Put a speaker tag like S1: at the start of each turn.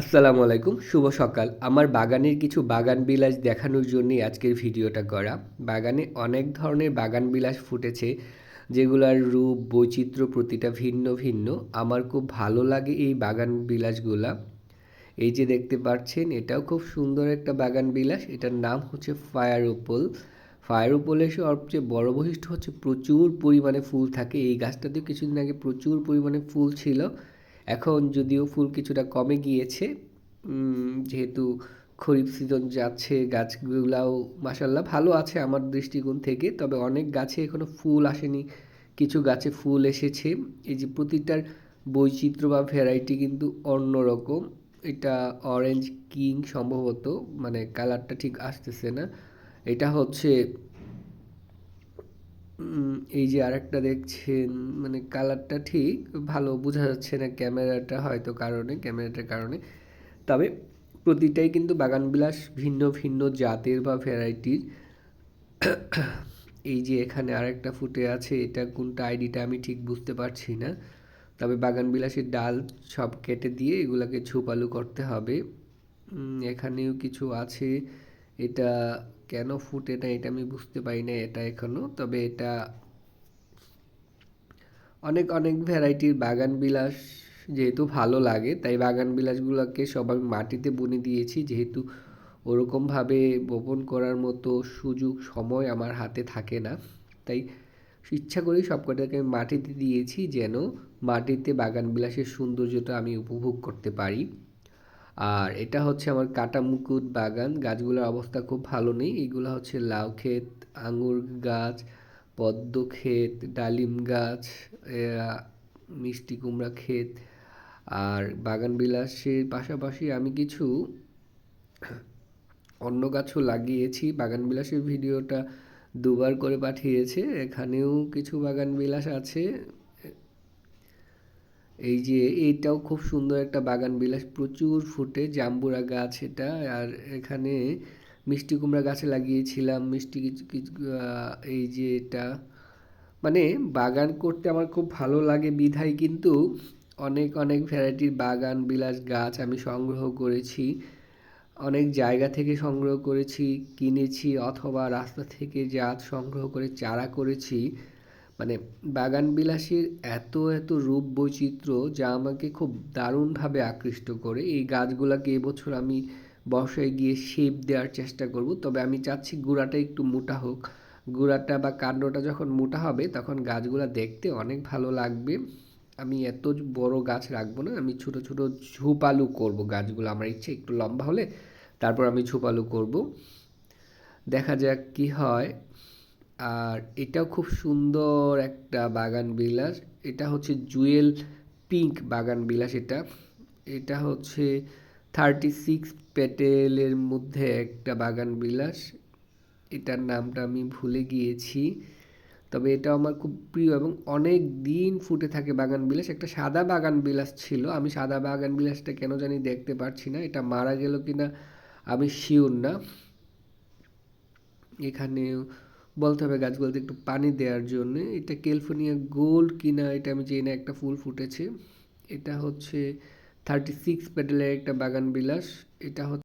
S1: আসসালামু আলাইকুম, শুভ সকাল। আমার বাগানের কিছু বাগান বিলাস দেখানোর জন্যই আজকের ভিডিওটা করা। বাগানে অনেক ধরনের বাগান বিলাস ফুটেছে, যেগুলার রূপ, বৈচিত্র্য প্রতিটা ভিন্ন ভিন্ন। আমার খুব ভালো লাগে এই বাগান বিলাসগুলা। এই যে দেখতে পাচ্ছেন, এটাও খুব সুন্দর একটা বাগান বিলাস। এটার নাম হচ্ছে ফায়ার উপল ফায়ার উপলের সবচেয়ে বড় বৈশিষ্ট্য হচ্ছে প্রচুর পরিমাণে ফুল থাকে। এই গাছটাতেও কিছুদিন আগে প্রচুর পরিমাণে ফুল ছিল। এখন যদিও ফুল কিছুটা কমে গিয়েছে যেহেতু খরিফ সিজন যাচ্ছে, গাছগুলাও মাসাল্লাহ ভালো আছে আমার দৃষ্টিকোণ থেকে, তবে অনেক গাছে এখনও ফুল আসেনি, কিছু গাছে ফুল এসেছে। এই যে প্রতিটার বৈচিত্র্য বা ভ্যারাইটি কিন্তু অন্যরকম, এটা অরেঞ্জ কিং সম্ভবত মানে কালারটা ঠিক আসতেছে না। এটা হচ্ছে এই যে আরেকটা দেখছেন মানে কালারটা ঠিক, ভালো, বোঝা যাচ্ছে না ক্যামেরাটা হয়তো কারণে, ক্যামেরাটার কারণে। তবে প্রতিটাই কিন্তু বাগানবিলাস ভিন্ন ভিন্ন জাতের বা ভ্যারাইটির এই যে এখানে আরেকটা ফুটে আছে, এটা কোনটা আইডিটা আমি ঠিক বুঝতে পারছি না। তবে বাগানবিলাসের ডাল সব কেটে দিয়ে এগুলাকে ঝোপালু করতে হবে। এখানেও কিছু আছে। এটা কেন ফুটে না, এটা আমি বুঝতে পারি না এটা এখনও তবে এটা অনেক অনেক ভ্যারাইটির বাগান বিলাস যেহেতু ভালো লাগে, তাই বাগান বিলাসগুলোকে সব আমি মাটিতে বুনে দিয়েছি। যেহেতু ওরকমভাবে বপন করার মতো সুযোগ, সময় আমার হাতে থাকে না। তাই ইচ্ছা করেই সব কটাকে আমি মাটিতে দিয়েছি যেন মাটিতে বাগান বিলাসের সৌন্দর্যটা আমি উপভোগ করতে পারি। আর এটা হচ্ছে আমার কাটা মুকুট বাগান, গাছগুলোর অবস্থা খুব ভালো নেই। এগুলো হচ্ছে লাউ ক্ষেত, আঙুর গাছ, পদ্ম ক্ষেত, ডালিম গাছ মিষ্টি কুমড়া ক্ষেত। আর বাগান বিলাসের পাশাপাশি আমি কিছু অন্য গাছও লাগিয়েছি। বাগান বিলাসের ভিডিওটা দুবার করে পাঠিয়েছে। এখানেও কিছু বাগান বিলাস আছে। এই যে এইটাও খুব সুন্দর একটা বাগান বিলাস, প্রচুর ফুটে, জাম্বুরা গাছ এটা, আর এখানে মিষ্টি কুমড়া গাছে লাগিয়েছিলাম, মিষ্টি কিছু কিছু এই যে এটা। মানে বাগান করতে আমার খুব ভালো লাগে বিধায় কিন্তু অনেক অনেক ভ্যারাইটির বাগান বিলাস গাছ আমি সংগ্রহ করেছি। অনেক জায়গা থেকে সংগ্রহ করেছি, কিনেছি, অথবা রাস্তা থেকে জাত সংগ্রহ করে, চারা করেছি। মানে বাগান বিলাসের এত এত রূপ বৈচিত্র্য যা আমাকে খুব দারুণভাবে আকৃষ্ট করে। এই গাছগুলোকে এবছর আমি বর্ষায় গিয়ে শেপ দেওয়ার চেষ্টা করব। তবে আমি চাচ্ছি গুঁড়াটা একটু মোটা হোক। গুঁড়াটা বা কাণ্ডটা যখন মোটা হবে, তখন গাছগুলো দেখতে অনেক ভালো লাগবে। আমি এত বড় গাছ রাখব না, আমি ছোট ছোট ঝুপালু করব গাছগুলো। আমার ইচ্ছে একটু লম্বা হলে তারপর আমি ঝুপালু করব। দেখা যাক কি হয়। আর এটাও খুব সুন্দর একটা বাগান বিলাস। এটা হচ্ছে জুয়েল পিঙ্ক বাগান বিলাস এটা। এটা হচ্ছে থার্টি সিক্স পেটেলের মধ্যে একটা বাগান বিলাস। এটার নামটা আমি ভুলে গিয়েছি। তবে এটা আমার খুব প্রিয় এবং অনেক দিন ফুটে থাকে বাগান বিলাস। একটা সাদা বাগান বিলাস ছিল। আমি সাদা বাগান বিলাসটা কেন জানি দেখতে পারছি না। এটা মারা গেল কিনা আমি শিওর না। এখানে বলতে হবে গাছগুলোতে একটু পানি দেওয়ার জন্য। এটা ক্যালিফোর্নিয়া গোল্ড কিনা, এটা আমি জানি না, একটা ফুল ফুটেছে। এটা হচ্ছে থার্টি সিক্স পেডেলের একটা বাগান বিলাস এটা হচ্ছে